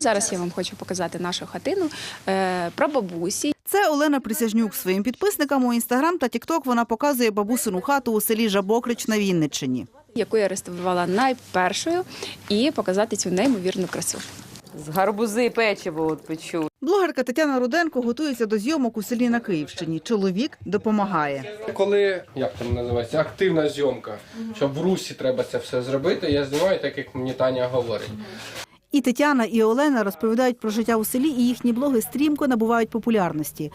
Зараз я вам хочу показати нашу хатину е, прабабусі. Це Олена Присяжнюк. Своїм підписникам у інстаграм та тікток вона показує бабусину хату у селі Жабокрич на Вінниччині. яку я реставрувала найпершою, і показати цю неймовірну красу. З гарбузи печиво от печу. Блогерка Тетяна Руденко готується до зйомок у селі на Київщині. Чоловік допомагає. Коли як там називається активна зйомка, що в русі треба це все зробити, я знімаю так, як мені Таня говорить. І Тетяна, і Олена розповідають про життя у селі, і їхні блоги стрімко набувають популярності.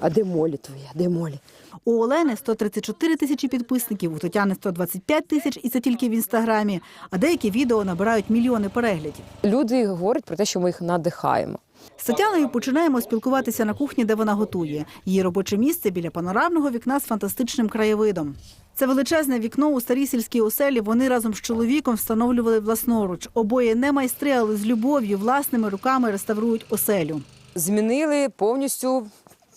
А де молі твоя? Де молі? У Олени 134 тисячі підписників, у Тетяни 125 тисяч, і це тільки в інстаграмі. А деякі відео набирають мільйони переглядів. Люди говорять про те, що ми їх надихаємо. З Тетяною починаємо спілкуватися на кухні, де вона готує. Її робоче місце біля панорамного вікна з фантастичним краєвидом. Це величезне вікно у старій сільській оселі. Вони разом з чоловіком встановлювали власноруч. Обоє не майстри, але з любов'ю, власними руками реставрують оселю. Змінили повністю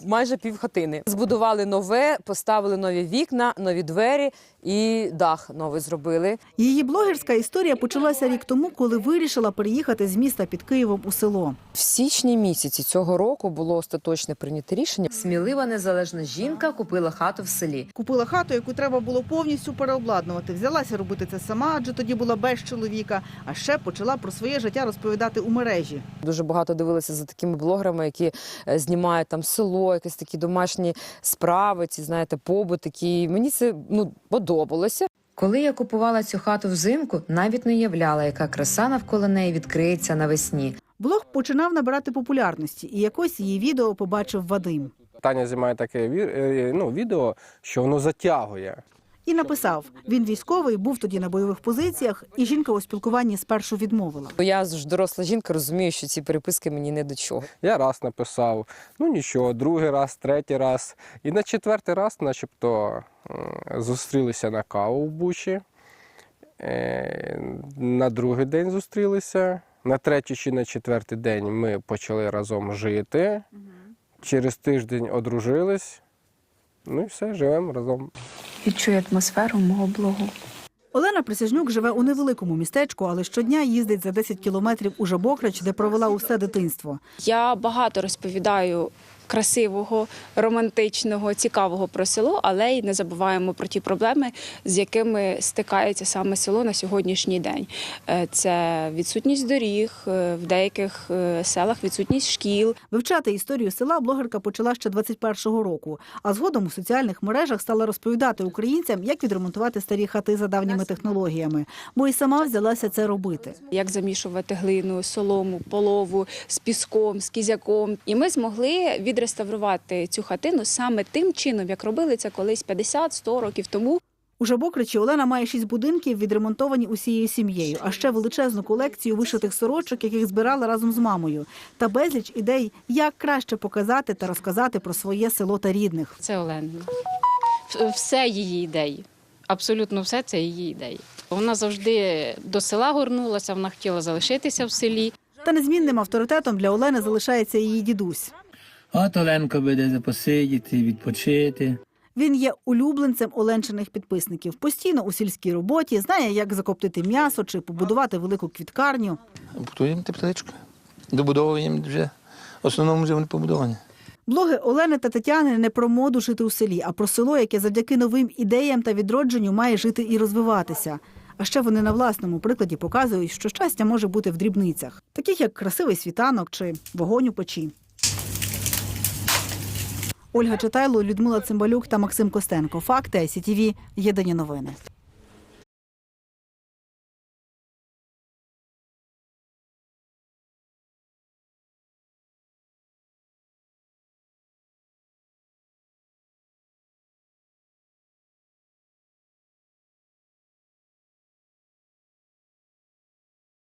майже півхатини. Збудували нове, поставили нові вікна, нові двері і дах новий зробили. Її блогерська історія почалася рік тому, коли вирішила переїхати з міста під Києвом у село. В січні місяці цього року було остаточне прийняте рішення. Смілива незалежна жінка купила хату в селі. Купила хату, яку треба було повністю переобладнувати. Взялася робити це сама, адже тоді була без чоловіка. А ще почала про своє життя розповідати у мережі. Дуже багато дивилися за такими блогерами, які е, знімають там село, якісь такі домашні справи, ці знаєте, побут. Такі. Мені це ну подобалося. Коли я купувала цю хату взимку, навіть не уявляла, яка краса навколо неї відкриється навесні. Блог починав набирати популярності, і якось її відео побачив Вадим. Таня знімає таке е, ну, відео, що воно затягує. І написав: він військовий, був тоді на бойових позиціях, і жінка у спілкуванні спершу відмовила. Бо я ж доросла жінка, розумію, що ці переписки мені не до чого. Я раз написав, ну нічого, другий раз, третій раз. І на четвертий раз, начебто, зустрілися на каву в Бучі. Е, На другий день зустрілися. На третій чи на четвертий день ми почали разом жити. Через тиждень одружились. Ну і все, живемо разом. Відчує атмосферу мого блогу. Олена Присяжнюк живе у невеликому містечку, але щодня їздить за 10 кілометрів у Жабокрич, де провела усе дитинство. Я багато розповідаю красивого, романтичного, цікавого про село, але й не забуваємо про ті проблеми, з якими стикається саме село на сьогоднішній день. Е, Це відсутність доріг, е, в деяких е, селах відсутність шкіл. Вивчати історію села блогерка почала ще 21-го року, а згодом у соціальних мережах стала розповідати українцям, як відремонтувати старі хати за давніми технологіями, бо і сама взялася це робити. як замішувати глину, солому, полову з піском, з кізяком. І ми змогли відреставрувати цю хатину саме тим чином, як робили це колись 50-100 років тому. У Жабокричі Олена має шість будинків, відремонтовані усією сім'єю, а ще величезну колекцію вишитих сорочок, яких збирала разом з мамою, та безліч ідей, як краще показати та розказати про своє село та рідних. Це Олена. Все її ідеї. Абсолютно все це її ідеї. Вона завжди до села горнулася, вона хотіла залишитися в селі. Та незмінним авторитетом для Олени залишається її дідусь. От Оленко буде посидіти, відпочити. Він є улюбленцем Оленчиних підписників. Постійно у сільській роботі знає, як закоптити м'ясо чи побудувати велику квіткарню. Будуємо тепличку. Добудовуємо вже. В основному вже вони побудовані. Блоги Олени та Тетяни не про моду жити у селі, а про село, яке завдяки новим ідеям та відродженню має жити і розвиватися. А ще вони на власному прикладі показують, що щастя може бути в дрібницях, таких як красивий світанок чи вогонь у печі. Ольга Читайло, Людмила Цимбалюк та Максим Костенко. Факти ICTV. Єдині новини.